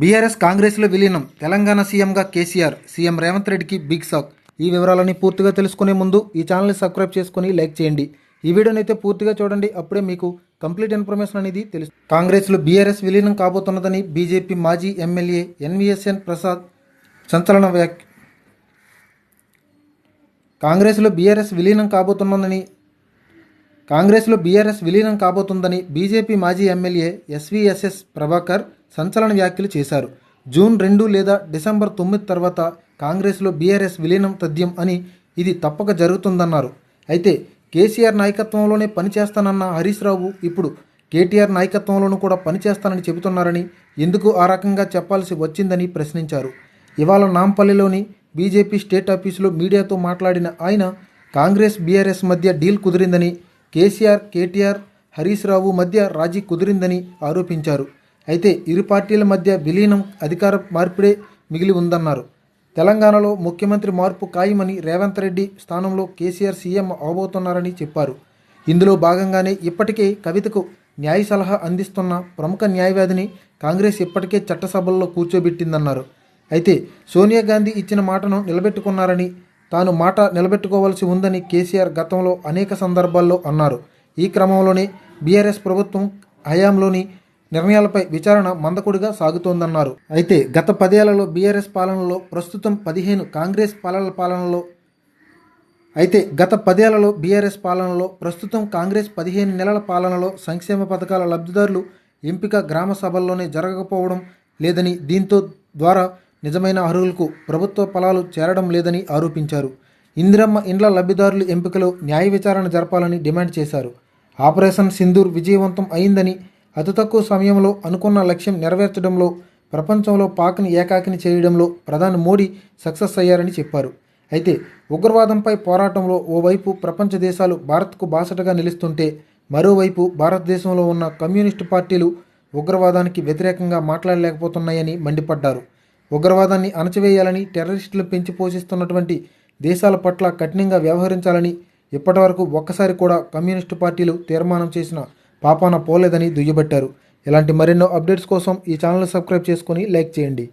BRS కాంగ్రెస్లో విలీనం. తెలంగాణ సీఎంగా కేసీఆర్ సీఎం రేవంత్ రెడ్డికి బిగ్ షాక్. ఈ వివరాలని పూర్తిగా తెలుసుకునే ముందు ఈ ఛానల్ని సబ్స్క్రైబ్ చేసుకుని లైక్ చేయండి. ఈ వీడియోని అయితే పూర్తిగా చూడండి. అప్పుడే మీకు కంప్లీట్ ఇన్ఫర్మేషన్ అనేది తెలుసు. కాంగ్రెస్లో బీఆర్ఎస్ విలీనం కాబోతున్నదని బీజేపీ మాజీ ఎమ్మెల్యే ఎన్వీఎస్ఎన్ ప్రసాద్ సంచలన వ్యాఖ్య కాంగ్రెస్లో బీఆర్ఎస్ విలీనం కాబోతున్నదని కాంగ్రెస్లో బీఆర్ఎస్ విలీనం కాబోతుందని బీజేపీ మాజీ ఎమ్మెల్యే ఎస్వీఎస్ఎస్ ప్రభాకర్ సంచలన వ్యాఖ్యలు చేశారు. జూన్ రెండు లేదా డిసెంబర్ తొమ్మిది తర్వాత కాంగ్రెస్లో బీఆర్ఎస్ విలీనం తథ్యం అని ఇది తప్పక జరుగుతుందన్నారు. అయితే కేసీఆర్ నాయకత్వంలోనే పనిచేస్తానన్న హరీష్ రావు ఇప్పుడు కేటీఆర్ నాయకత్వంలోనూ కూడా పనిచేస్తానని చెబుతున్నారని ఎందుకు ఆ రకంగా చెప్పాల్సి వచ్చిందని ప్రశ్నించారు. ఇవాళ నాంపల్లిలోని బీజేపీ స్టేట్ ఆఫీసులో మీడియాతో మాట్లాడిన ఆయన కాంగ్రెస్ బీఆర్ఎస్ మధ్య డీల్ కుదిరిందని కేసీఆర్ కేటీఆర్ హరీష్ రావు మధ్య రాజీ కుదిరిందని ఆరోపించారు. అయితే ఇరు పార్టీల మధ్య విలీనం అధికార మార్పిడే మిగిలి ఉందన్నారు. తెలంగాణలో ముఖ్యమంత్రి మార్పు ఖాయమని రేవంత్ రెడ్డి స్థానంలో కేసీఆర్ సీఎం అవబోతున్నారని చెప్పారు. ఇందులో భాగంగానే ఇప్పటికే కవితకు న్యాయ సలహా అందిస్తున్న ప్రముఖ న్యాయవాదిని కాంగ్రెస్ ఇప్పటికే చట్టసభల్లో కూర్చోబెట్టిందన్నారు. అయితే సోనియా గాంధీ ఇచ్చిన మాటను నిలబెట్టుకున్నారని తాను మాట నిలబెట్టుకోవాల్సి ఉందని కేసీఆర్ గతంలో అనేక సందర్భాల్లో అన్నారు. ఈ క్రమంలోనే బీఆర్ఎస్ ప్రభుత్వం హయాంలోని నిర్ణయాలపై విచారణ మందకొడిగా సాగుతోందన్నారు. అయితే గత పదేళ్ళలో బీఆర్ఎస్ పాలనలో ప్రస్తుతం పదిహేను కాంగ్రెస్ పాలన పాలనలో అయితే గత పదేళ్ళలో బీఆర్ఎస్ పాలనలో ప్రస్తుతం కాంగ్రెస్ పదిహేను నెలల పాలనలో సంక్షేమ పథకాల లబ్ధిదారులు ఎంపిక గ్రామ సభల్లోనే జరగకపోవడం లేదని దీంతో ద్వారా నిజమైన అర్హులకు ప్రభుత్వ ఫలాలు చేరడం లేదని ఆరోపించారు. ఇందిరమ్మ ఇండ్ల లబ్ధిదారుల ఎంపికలో న్యాయ విచారణ జరపాలని డిమాండ్ చేశారు. ఆపరేషన్ సింధూర్ విజయవంతం అయిందని అతి తక్కువ సమయంలో అనుకున్న లక్ష్యం నెరవేర్చడంలో ప్రపంచంలో పాక్ని ఏకాకిని చేయడంలో ప్రధాని మోడీ సక్సెస్ అయ్యారని చెప్పారు. అయితే ఉగ్రవాదంపై పోరాటంలో ఓవైపు ప్రపంచ దేశాలు భారత్కు బాసటగా నిలుస్తుంటే మరోవైపు భారతదేశంలో ఉన్న కమ్యూనిస్టు పార్టీలు ఉగ్రవాదానికి వ్యతిరేకంగా మాట్లాడలేకపోతున్నాయని మండిపడ్డారు. ఉగ్రవాదాన్ని అణచివేయాలని టెర్రరిస్టులు పెంచి పోషిస్తున్నటువంటి దేశాల పట్ల కఠినంగా వ్యవహరించాలని ఇప్పటివరకు ఒక్కసారి కూడా కమ్యూనిస్టు పార్టీలు తీర్మానం చేసిన పాపాన పోలేదని దుయ్యబట్టారు. ఇలాంటి మరెన్నో అప్డేట్స్ కోసం ఈ ఛానల్ సబ్స్క్రైబ్ చేసుకొని లైక్ చేయండి.